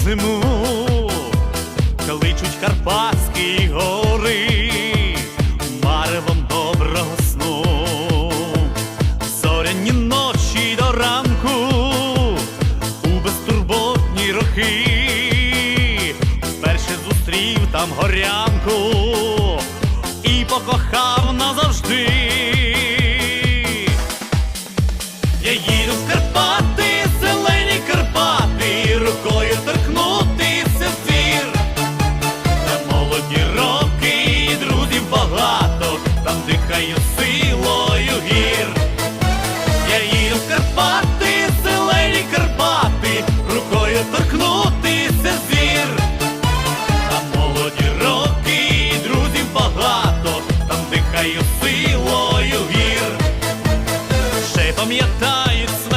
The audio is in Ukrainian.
зиму, кличуть Карпатські гори, маревом доброго сну, зоряні ночі до ранку, у безтурботні рохи, вперше зустрів там горянку і покохав назавжди. pamiętaj, co